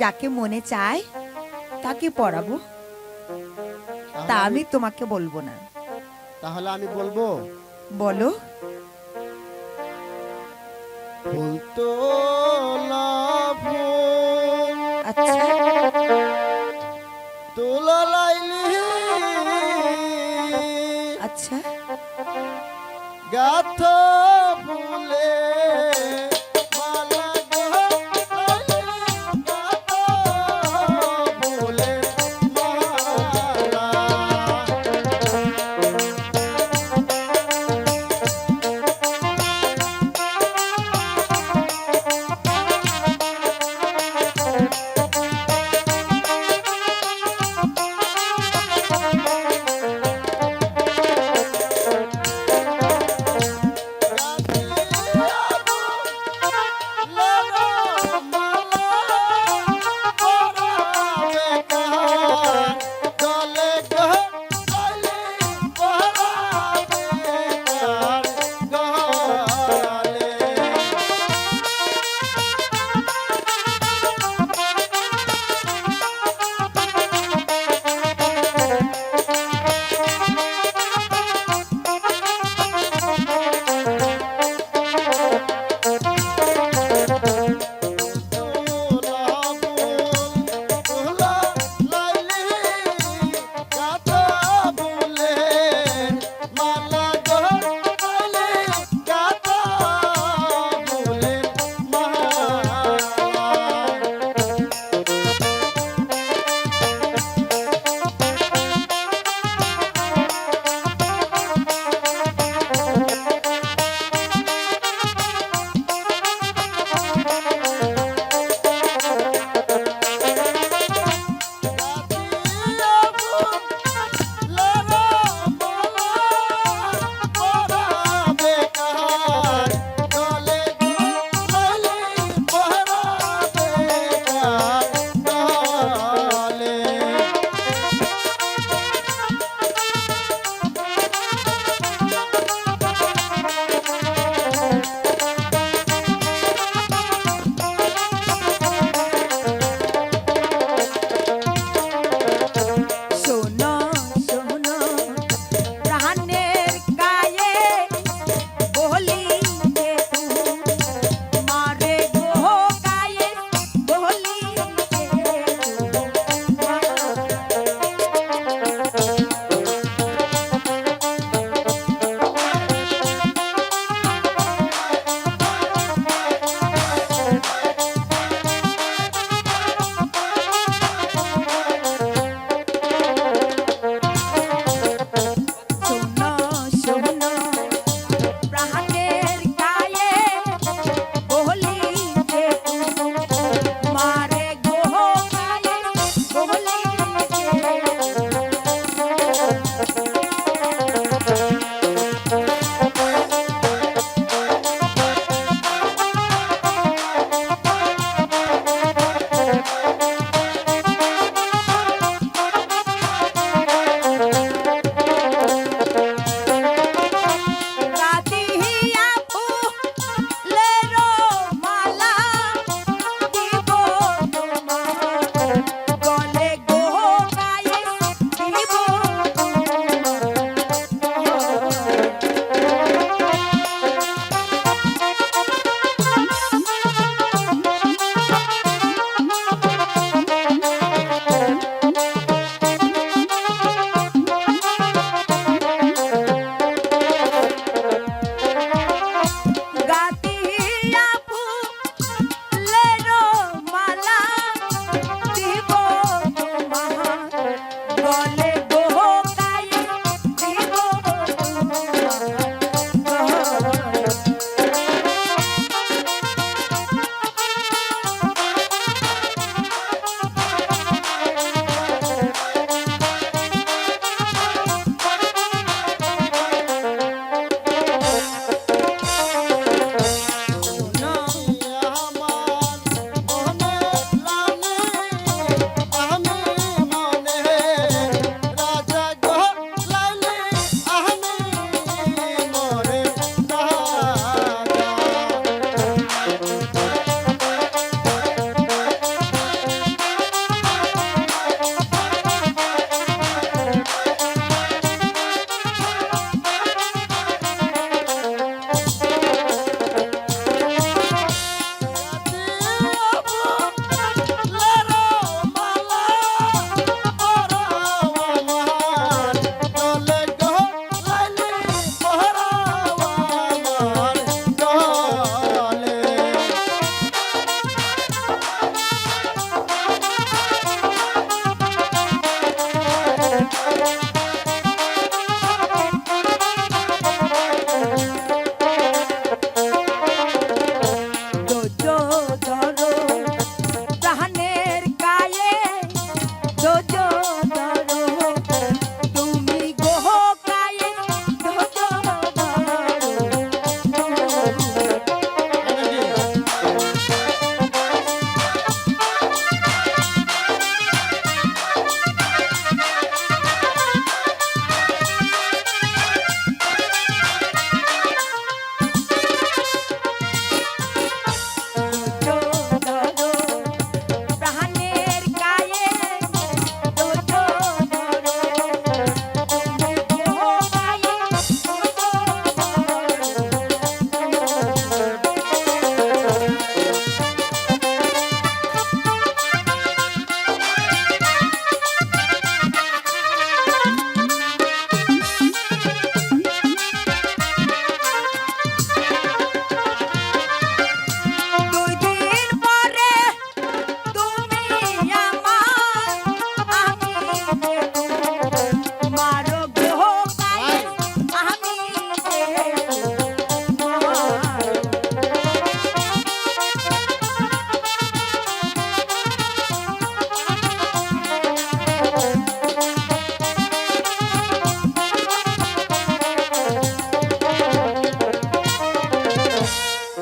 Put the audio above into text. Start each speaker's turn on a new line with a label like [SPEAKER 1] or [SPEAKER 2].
[SPEAKER 1] যাকে মনে চায় তাকে পড়াবো। তা আমি তোমাকে বলব না।
[SPEAKER 2] তাহলে আমি বলব?
[SPEAKER 1] বলো।
[SPEAKER 2] ফুল তোলা ফুল
[SPEAKER 1] আচ্ছা।
[SPEAKER 2] তোলা লাইলি।
[SPEAKER 1] আচ্ছা।
[SPEAKER 2] গাথ ফুলে।